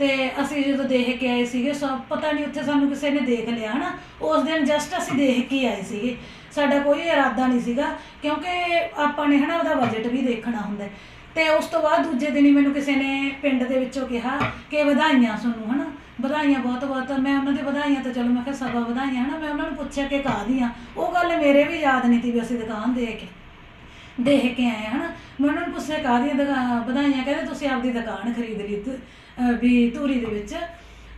ਤੇ ਅਸੀਂ ਜਦੋਂ ਦੇਖ ਕੇ ਆਏ ਸੀਗੇ, ਸਭ ਪਤਾ ਨਹੀਂ ਉੱਥੇ ਸਾਨੂੰ ਕਿਸੇ ਨੇ ਦੇਖ ਲਿਆ, ਹਨਾ? ਉਸ ਦਿਨ ਜਸਟ ਅਸੀਂ ਦੇਖ ਕੇ ਆਏ ਸੀਗੇ। ਸਾਡਾ ਕੋਈ ਇਰਾਦਾ ਨਹੀਂ ਸੀਗਾ, ਕਿਉਂਕਿ ਆਪਾਂ ਨੇ, ਹਨਾ, ਉਹਦਾ ਬਜਟ ਵੀ ਦੇਖਣਾ ਹੁੰਦਾ ਹੈ। ਤੇ ਉਸ ਤੋਂ ਬਾਅਦ ਦੂਜੇ ਦਿਨ ਹੀ ਮੈਨੂੰ ਕਿਸੇ ਨੇ ਪਿੰਡ ਦੇ ਵਿੱਚੋਂ ਕਿਹਾ ਕਿ ਵਧਾਈਆਂ ਤੁਹਾਨੂੰ, ਹਨਾ? ਵਧਾਈਆਂ ਬਹੁਤ ਬਹੁਤ। ਮੈਂ ਉਹਨਾਂ ਦੇ ਵਧਾਈਆਂ ਤਾਂ, ਚਲੋ, ਮੈਂ ਕਿਹਾ ਸਭਾ ਵਧਾਈਆਂ, ਹਨਾ? ਮੈਂ ਉਹਨਾਂ ਨੂੰ ਪੁੱਛਿਆ ਕਿ ਕਾਹਦੀਆਂ? ਉਹ ਗੱਲ ਮੇਰੇ ਵੀ ਯਾਦ ਨਹੀਂ ਸੀ ਵੀ ਅਸੀਂ ਦੁਕਾਨ ਦੇ ਕੇ। ਦੇਖ ਕੇ ਆਏ ਹਨਾ? ਮੈਂ ਉਹਨਾਂ ਨੂੰ ਪੁੱਛਿਆ ਕਾਹਦੀਆਂ ਦੁਕਾ- ਵਧਾਈਆਂ? ਕਹਿੰਦੇ ਤੁਸੀਂ ਆਪਦੀ ਦੁਕਾਨ ਖਰੀਦ ਲਈ ਤੇ, ਅਹ ਵੀ ਧੂਰੀ ਦੇ ਵਿੱਚ।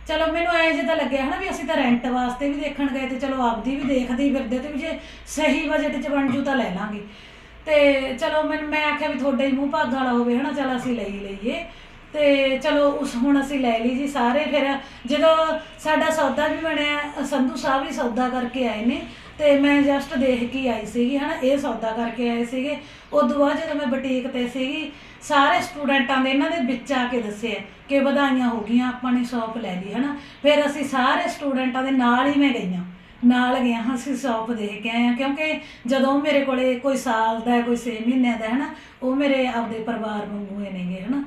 ਚਲੋ ਮੈਨੂੰ ਐਂ ਜਿਹਾ ਲੱਗਿਆ ਹਨਾ ਵੀ ਅਸੀਂ ਤਾਂ ਰੈਂਟ ਵਾਸਤੇ ਵੀ ਦੇਖਣ ਗਏ ਤੇ ਚਲੋ ਆਪਦੀ ਵੀ ਦੇਖਦੇ ਹੀ ਫਿਰਦੇ ਤੇ ਵੀ ਜੇ ਸਹੀ ਬਜਟ 'ਚ ਬਣ ਜੂ ਤਾਂ ਲੈ ਲਾਂਗੇ। ਤੇ ਚਲੋ ਮੈਨੂੰ ਮੈਂ ਆਖਿਆ ਵੀ ਤੁਹਾਡੇ ਹੀ ਮੂੰਹ ਭਾਗ ਵਾਲਾ ਹੋਵੇ ਹਨਾ ਚਲ ਅਸੀਂ ਲਈ ਲਈਏ। ਤੇ ਚਲੋ ਉਸ ਹੁਣ ਅਸੀਂ ਲੈ ਲਈ ਜੀ ਸਾਰੇ ਫਿਰ ਜਦੋਂ ਸਾਡਾ ਸੌਦਾ ਵੀ ਬਣਿਆ ਸੰਧੂ ਸਾਹਿਬ ਵੀ ਸੌਦਾ ਕਰਕੇ ਆਏ ਨੇ ਤੇ ਮੈਂ ਜਸਟ ਦੇਖ ਕੇ ਹੀ ਆਈ ਸੀਗੀ ਹਨਾ ਇਹ ਸੌਦਾ ਕਰਕੇ ਆਏ ਸੀਗੇ। ਉਦੋਂ ਬਾਅਦ ਜਦੋਂ ਮੈਂ ਬੁਟੀਕ ਤੇ ਸੀਗੀ ਸਾਰੇ ਸਟੂਡੈਂਟਾਂ ਦੇ ਇਹਨਾਂ ਦੇ ਵਿੱਚ ਆ ਕੇ ਦੱਸਿਆ ਕਿ ਵਧਾਈਆਂ ਹੋ ਗਈਆਂ ਆਪਾਂ ਨੇ ਸ਼ੌਪ ਲੈ ਲਈ ਹਨਾ। ਫਿਰ ਅਸੀਂ ਸਾਰੇ ਸਟੂਡੈਂਟਾਂ ਦੇ ਨਾਲ ਹੀ ਮੈਂ ਗਈਆਂ। ਨਾਲ ਗਿਆ ਹਾਂ ਅਸੀਂ ਸ਼ੌਪ ਦੇਖ ਕੇ ਆਏ ਹਾਂ ਕਿਉਂਕਿ ਜਦੋਂ ਮੇਰੇ ਕੋਲੇ ਕੋਈ ਸਾਲ ਦਾ ਹੈ, ਕੋਈ 6 ਮਹੀਨਿਆਂ ਦਾ ਹੈ ਨਾ ਉਹ ਮੇਰੇ ਆਪਦੇ ਪਰਿਵਾਰ ਵਾਂਗੂ ਹੀ ਨੇਗੇ ਹਨਾ।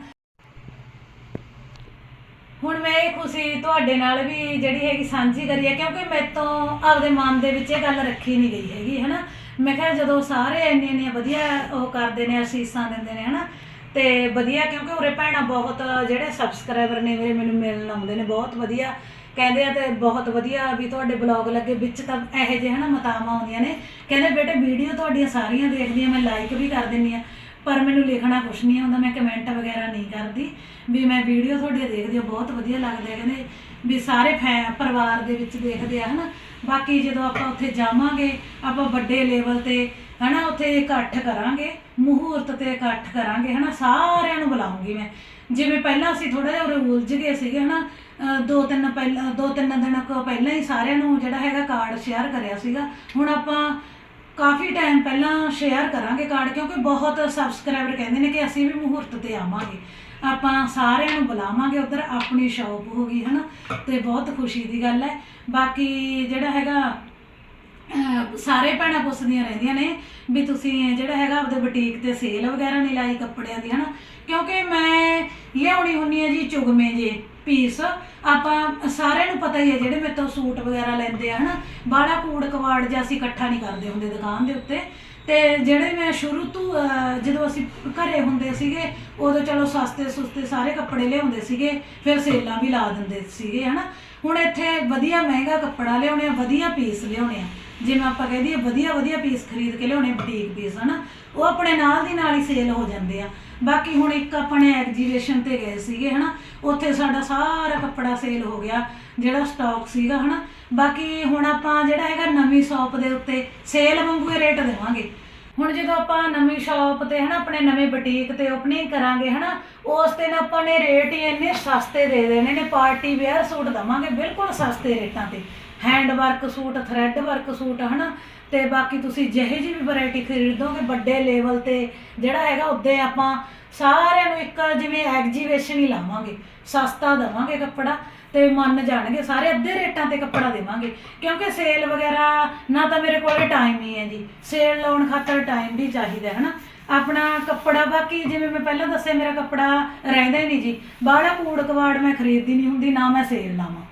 ਹੁਣ ਮੈਂ ਇਹ ਖੁਸ਼ੀ ਤੁਹਾਡੇ ਨਾਲ ਵੀ ਜਿਹੜੀ ਹੈਗੀ ਸਾਂਝੀ ਕਰੀ ਹੈ, ਕਿਉਂਕਿ ਮੇਰੇ ਤੋਂ ਆਪਦੇ ਮਨ ਦੇ ਵਿੱਚ ਇਹ ਗੱਲ ਰੱਖੀ ਨਹੀਂ ਗਈ ਹੈਗੀ, ਹਨਾ? ਮੈਂ ਕਿਹਾ ਜਦੋਂ ਸਾਰੇ ਇੰਨੀਆਂ ਇੰਨੀਆਂ ਵਧੀਆ ਉਹ ਕਰਦੇ ਨੇ, ਅਸੀਸਾਂ ਦਿੰਦੇ ਨੇ, ਹਨਾ? ਤੇ ਵਧੀਆ, ਕਿਉਂਕਿ ਉਰੇ ਭੈਣਾਂ ਬਹੁਤ ਜਿਹੜੇ ਸਬਸਕ੍ਰਾਈਬਰ ਨੇ ਮੇਰੇ ਮੈਨੂੰ ਮਿਲਣ ਆਉਂਦੇ ਨੇ, ਬਹੁਤ ਵਧੀਆ ਕਹਿੰਦੇ ਆ ਤੇ ਬਹੁਤ ਵਧੀਆ ਵੀ ਤੁਹਾਡੇ ਬਲੌਗ ਲੱਗੇ, ਵਿੱਚ ਤਾਂ ਇਹੋ ਜਿਹੇ, ਹਨਾ, ਮਤਾਵਾਂ ਆਉਂਦੀਆਂ ਨੇ। ਕਹਿੰਦੇ ਬੇਟੇ ਵੀਡੀਓ ਤੁਹਾਡੀਆਂ ਸਾਰੀਆਂ ਦੇਖਦੀ ਆ, ਮੈਂ ਲਾਈਕ ਵੀ ਕਰ ਦਿੰਨੀ ਆ। ਪਰ ਮੈਨੂੰ ਲਿਖਣਾ ਕੁਛ ਨਹੀਂ ਆਉਂਦਾ, ਮੈਂ ਕਮੈਂਟ ਵਗੈਰਾ ਨਹੀਂ ਕਰਦੀ। ਵੀ ਮੈਂ ਵੀਡੀਓ ਤੁਹਾਡੀਆਂ ਦੇਖਦੀ ਆ ਬਹੁਤ ਵਧੀਆ ਲੱਗਦੇ ਆ ਕਹਿੰਦੇ ਵੀ ਸਾਰੇ ਫੈ, ਪਰਿਵਾਰ ਦੇ ਵਿੱਚ ਦੇਖਦੇ ਆ, ਹਨਾ। ਬਾਕੀ ਜਦੋਂ ਆਪਾਂ ਉੱਥੇ ਜਾਵਾਂਗੇ, ਆਪਾਂ ਵੱਡੇ ਲੈਵਲ ਤੇ, ਹਨਾ, ਉੱਥੇ ਇਕੱਠ ਕਰਾਂਗੇ, ਮਹੂਰਤ ਤੇ ਇਕੱਠ ਕਰਾਂਗੇ, ਹਨਾ, ਸਾਰਿਆਂ ਨੂੰ ਬੁਲਾਉਂਗੀ ਮੈਂ। ਜਿਵੇਂ ਪਹਿਲਾਂ ਅਸੀਂ ਥੋੜਾ ਜਿਹਾ ਉਰੇ ਉਲਝ ਗਏ ਸੀਗੇ, ਹਨਾ, ਅਹ ਦੋ ਤਿੰਨ ਪਹਿਲਾਂ, ਦੋ ਤਿੰਨ ਦਿਨ ਕੁ ਪਹਿਲਾਂ ਹੀ ਸਾਰਿਆਂ ਨੂੰ ਜਿਹੜਾ ਹੈਗਾ ਕਾਰਡ ਸ਼ੇਅਰ ਕਰਿਆ ਸੀਗਾ। ਹੁਣ ਆਪਾਂ ਕਾਫੀ ਟਾਈਮ ਪਹਿਲਾਂ ਸ਼ੇਅਰ ਕਰਾਂਗੇ ਕਾਰਡ ਕਿਉਂਕਿ ਬਹੁਤ ਸਬਸਕ੍ਰਾਈਬਰ ਕਹਿੰਦੇ ਨੇ ਕਿ ਅਸੀਂ ਵੀ ਮੁਹੂਰਤ ਤੇ ਆਵਾਂਗੇ। ਆਪਾਂ ਸਾਰਿਆਂ ਨੂੰ ਬੁਲਾਵਾਂਗੇ ਉਧਰ, ਆਪਣੀ ਸ਼ੌਪ ਹੋਗੀ ਹਨਾ? ਤੇ ਬਹੁਤ ਖੁਸ਼ੀ ਦੀ ਗੱਲ ਹੈ। ਬਾਕੀ ਜਿਹੜਾ ਹੈਗਾ ਸਾਰੇ ਭੈਣਾਂ ਪੁੱਛਦੀਆਂ ਰਹਿੰਦੀਆਂ ਨੇ ਵੀ ਤੁਸੀਂ ਜਿਹੜਾ ਹੈਗਾ ਆਪਦੇ ਬੁਟੀਕ ਤੇ ਸੇਲ ਵਗੈਰਾ ਨਹੀਂ ਲਾਈ ਕੱਪੜਿਆਂ ਦੀ, ਹਨਾ? ਕਿਉਂਕਿ ਮੈਂ ਲਿਆਉਣੀ ਹੁੰਨੀ ਆ ਜੀ ਚੁਗਮੇ ਜੇ। ਪੀਸ ਆਪਾਂ ਸਾਰਿਆਂ ਨੂੰ ਪਤਾ ਹੀ ਹੈ ਜਿਹੜੇ ਮੇਰੇ ਤੋਂ ਸੂਟ ਵਗੈਰਾ ਲੈਂਦੇ ਆ, ਹਨਾ? ਬਾਹਲਾ ਕੂੜ ਕਵਾੜ ਜਿਹਾ ਅਸੀਂ ਇਕੱਠਾ ਨਹੀਂ ਕਰਦੇ ਹੁੰਦੇ ਦੁਕਾਨ ਦੇ ਉੱਤੇ। ਤੇ ਜਿਹੜੇ ਮੈਂ ਸ਼ੁਰੂ ਤੋਂ ਜਦੋਂ ਅਸੀਂ ਘਰੇ ਹੁੰਦੇ ਸੀਗੇ, ਉਦੋਂ ਚਲੋ ਸਸਤੇ ਸੁਸਤੇ ਸਾਰੇ ਕੱਪੜੇ ਲਿਆਉਂਦੇ ਸੀਗੇ, ਫਿਰ ਸੇਲਾਂ ਵੀ ਲਾ ਦਿੰਦੇ ਸੀਗੇ, ਹਨਾ? ਹੁਣ ਇੱਥੇ ਵਧੀਆ ਮਹਿੰਗਾ ਕੱਪੜਾ ਲਿਆਉਣੇ ਆ, ਵਧੀਆ ਪੀਸ ਲਿਆਉਣੇ ਆ। ਜਿਵੇਂ ਆਪਾਂ ਕਹਿੰਦੇ ਆ ਵਧੀਆ ਵਧੀਆ ਪੀਸ ਖਰੀਦ ਕੇ ਲਿਆਉਣੇ ਬੁਟੀਕ ਪੀਸ ਹਨਾ? ਉਹ ਆਪਣੇ ਨਾਲ ਦੀ ਨਾਲ ਹੀ ਸੇਲ ਹੋ ਜਾਂਦੇ ਆ। ਬਾਕੀ ਹੁਣ ਇੱਕ ਆਪਾਂ ਨੇ ਐਗਜੀਬਿਸ਼ਨ ਤੇ ਗਏ ਸੀਗੇ, ਹਨਾ? ਉੱਥੇ ਸਾਡਾ ਸਾਰਾ ਕੱਪੜਾ ਸੇਲ ਹੋ ਗਿਆ, ਜਿਹੜਾ ਸਟਾਕ ਸੀਗਾ, ਹਨਾ? ਬਾਕੀ ਹੁਣ ਆਪਾਂ ਜਿਹੜਾ ਹੈਗਾ ਨਵੀਂ ਸ਼ਾਪ ਦੇ ਉੱਤੇ ਸੇਲ ਵਾਂਗੂ ਹੀ ਰੇਟ ਦੇਵਾਂਗੇ। ਹੁਣ ਜਦੋਂ ਆਪਾਂ ਨਵੀਂ ਸ਼ਾਪ ਤੇ, ਹਨਾ, ਆਪਣੇ ਨਵੇਂ ਬੁਟੀਕ ਤੇ ਓਪਨਿੰਗ ਕਰਾਂਗੇ, ਹਨਾ, ਉਸ ਦਿਨ ਆਪਾਂ ਨੇ ਰੇਟ ਹੀ ਇੰਨੇ ਸਸਤੇ ਦੇ ਦੇਣੇ ਨੇ ਪਾਰਟੀ ਵੇਅਰ ਸੂਟ ਦਵਾਂਗੇ, ਬਿਲਕੁਲ ਸਸਤੇ ਰੇਟਾਂ ਤੇ। Hand work suit thread work suit, ਹਨਾ? ਤੇ ਬਾਕੀ ਤੁਸੀਂ ਜਿਹੇ ਜਿਹੀ ਵੀ ਵੈਰਾਈਟੀ ਖਰੀਦੋਗੇ ਵੱਡੇ ਲੈਵਲ ਤੇ, ਜਿਹੜਾ ਹੈਗਾ ਉੱਦੇ ਆਪਾਂ ਸਾਰਿਆਂ ਨੂੰ ਇੱਕ ਜਿਵੇਂ ਐਗਜੀਬਿਸ਼ਨ ਹੀ ਲਾਵਾਂਗੇ, ਸਸਤਾ ਦੇਵਾਂਗੇ ਕੱਪੜਾ ਤੇ ਮੰਨ ਜਾਣਗੇ, ਸਾਰੇ ਅੱਧੇ ਰੇਟਾਂ ਤੇ ਕੱਪੜਾ ਦੇਵਾਂਗੇ। ਕਿਉਂਕਿ ਸੇਲ ਵਗੈਰਾ ਨਾ ਤਾਂ ਮੇਰੇ ਕੋਲੇ ਟਾਈਮ ਹੀ ਹੈ ਜੀ। ਸੇਲ ਲਾਉਣ ਖਾਤਰ ਟਾਈਮ ਵੀ ਚਾਹੀਦਾ ਹੈ ਨਾ ਆਪਣਾ ਕੱਪੜਾ, ਬਾਕੀ ਜਿਵੇਂ ਮੈਂ ਪਹਿਲਾਂ ਦੱਸਿਆ, ਮੇਰਾ ਕੱਪੜਾ ਰਹਿੰਦਾ ਹੀ ਨਹੀਂ ਜੀ। ਬਾਹਲਾ ਕੂੜ ਕਵਾੜ ਮੈਂ ਖਰੀਦਦੀ ਨਹੀਂ ਹੁੰਦੀ, ਨਾ ਮੈਂ ਸੇਲ ਲਾਵਾਂ।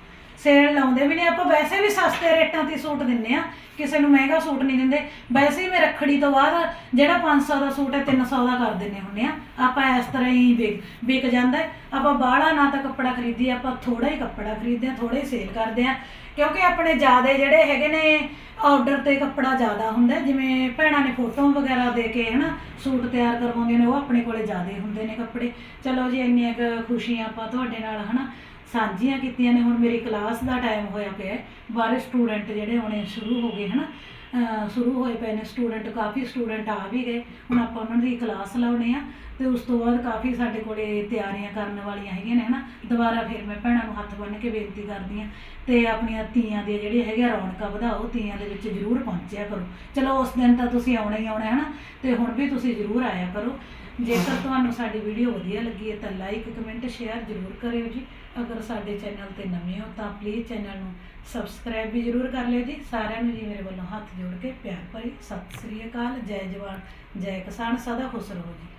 ਸੇਲ ਲਾਉਂਦੇ ਵੀ ਨਹੀਂ, ਆਪਾਂ ਵੈਸੇ ਵੀ ਸਸਤੇ ਰੇਟਾਂ ਤੇ ਸੂਟ ਦਿੰਨੇ ਆ। ਕਿਸੇ ਨੂੰ ਮਹਿੰਗਾ ਸੂਟ ਨਹੀਂ ਦਿੰਦੇ। ਵੈਸੇ ਹੀ ਮੈਂ ਰੱਖੜੀ ਤੋਂ ਬਾਅਦ ਜਿਹੜਾ 500 ਦਾ ਸੂਟ ਹੈ 300 ਦਾ ਕਰ ਦਿੰਨੇ ਹੁੰਨੇ ਆ। ਆਪਾਂ ਇਸ ਤਰ੍ਹਾਂ ਹੀ ਵਿਕ ਵਿਕ ਜਾਂਦਾ ਹੈ। ਆਪਾਂ ਬਾਹਲਾ ਨਾ ਤਾਂ ਕੱਪੜਾ ਖਰੀਦੀ ਆਪਾਂ ਥੋੜਾ ਹੀ ਕੱਪੜਾ ਖਰੀਦਦੇ ਆ ਥੋੜਾ ਹੀ ਸੇਲ ਕਰਦੇ ਆ। ਕਿਉਂਕਿ ਆਪਣੇ ਜਿਆਦੇ ਜਿਹੜੇ ਹੈਗੇ ਨੇ ਆਰਡਰ ਤੇ ਕੱਪੜਾ ਜ਼ਿਆਦਾ ਹੁੰਦਾ ਹੈ। ਜਿਵੇਂ ਭੈਣਾਂ ਨੇ ਫੋਟੋ ਵਗੈਰਾ ਦੇ ਕੇ ਹਨਾ, ਸੂਟ ਤਿਆਰ ਕਰਵਾਉਂਦੀਆਂ ਨੇ, ਉਹ ਆਪਣੇ ਕੋਲੇ ਜ਼ਿਆਦੇ ਹੁੰਦੇ ਨੇ ਕੱਪੜੇ। ਚਲੋ ਜੀ, ਇੰਨੀਆਂ ਕੁ ਖੁਸ਼ੀਆਂ ਆਪਾਂ ਤੁਹਾਡੇ ਨਾਲ, ਹਨਾ। ਸਾਂਝੀਆਂ ਕੀਤੀਆਂ ਨੇ। ਹੁਣ ਮੇਰੀ ਕਲਾਸ ਦਾ ਟਾਈਮ ਹੋਇਆ ਪਿਆ ਬਾਹਰ ਸਟੂਡੈਂਟ ਜਿਹੜੇ ਆਉਣੇ ਸ਼ੁਰੂ ਹੋ ਗਏ, ਹਨਾ? ਅਹ ਸ਼ੁਰੂ ਹੋਏ ਪਏ ਨੇ। ਸਟੂਡੈਂਟ ਕਾਫੀ ਸਟੂਡੈਂਟ ਆ ਵੀ ਗਏ। ਹੁਣ ਆਪਾਂ ਉਹਨਾਂ ਦੀ ਕਲਾਸ ਲਾਉਣੇ ਆ ਤੇ ਉਸ ਤੋਂ ਬਾਅਦ ਕਾਫੀ ਸਾਡੇ ਕੋਲੇ ਤਿਆਰੀਆਂ ਕਰਨ ਵਾਲੀਆਂ ਹੈਗੀਆਂ ਨੇ, ਹਨਾ? ਦੁਬਾਰਾ ਫਿਰ ਮੈਂ ਭੈਣਾਂ ਨੂੰ ਹੱਥ ਬੰਨ੍ਹ ਕੇ ਬੇਨਤੀ ਕਰਦੀ ਆ ਤੇ ਆਪਣੀਆਂ ਤੀਆਂ ਦੇ ਜਿਹੜੇ ਹੈਗੇ ਰੌਣਕਾਂ ਵਧਾਓ। ਤੀਆਂ ਦੇ ਵਿੱਚ ਜ਼ਰੂਰ ਪਹੁੰਚਿਆ ਕਰੋ। ਚਲੋ, ਉਸ ਦਿਨ ਤਾਂ ਤੁਸੀਂ ਆਉਣਾ ਹੀ ਆਉਣਾ ਹੈ ਨਾ ਤੇ ਹੁਣ ਵੀ ਤੁਸੀਂ ਜ਼ਰੂਰ ਆਇਆ ਕਰੋ। ਜੇਕਰ ਤੁਹਾਨੂੰ ਸਾਡੀ ਵੀਡੀਓ ਵਧੀਆ ਲੱਗੀ ਹੈ ਤਾਂ ਲਾਈਕ ਕਮੈਂਟ ਸ਼ੇਅਰ ਜ਼ਰੂਰ ਕਰਿਓ ਜੀ। ਅਗਰ ਸਾਡੇ ਚੈਨਲ ਤੇ ਨਵੇਂ ਹੋ ਤਾਂ ਪਲੀਜ਼ ਚੈਨਲ ਨੂੰ ਸਬਸਕ੍ਰਾਈਬ ਵੀ ਜ਼ਰੂਰ ਕਰ ਲਿਓ ਜੀ। ਸਾਰਿਆਂ ਨੂੰ ਜੀ ਮੇਰੇ ਵੱਲੋਂ ਹੱਥ ਜੋੜ ਕੇ ਪਿਆਰ ਭਰੀ ਸਤਿ ਸ੍ਰੀ ਅਕਾਲ। ਜੈ ਜਵਾਨ, ਜੈ ਕਿਸਾਨ, ਸਦਾ ਖੁਸ਼ ਰਹੋ ਜੀ।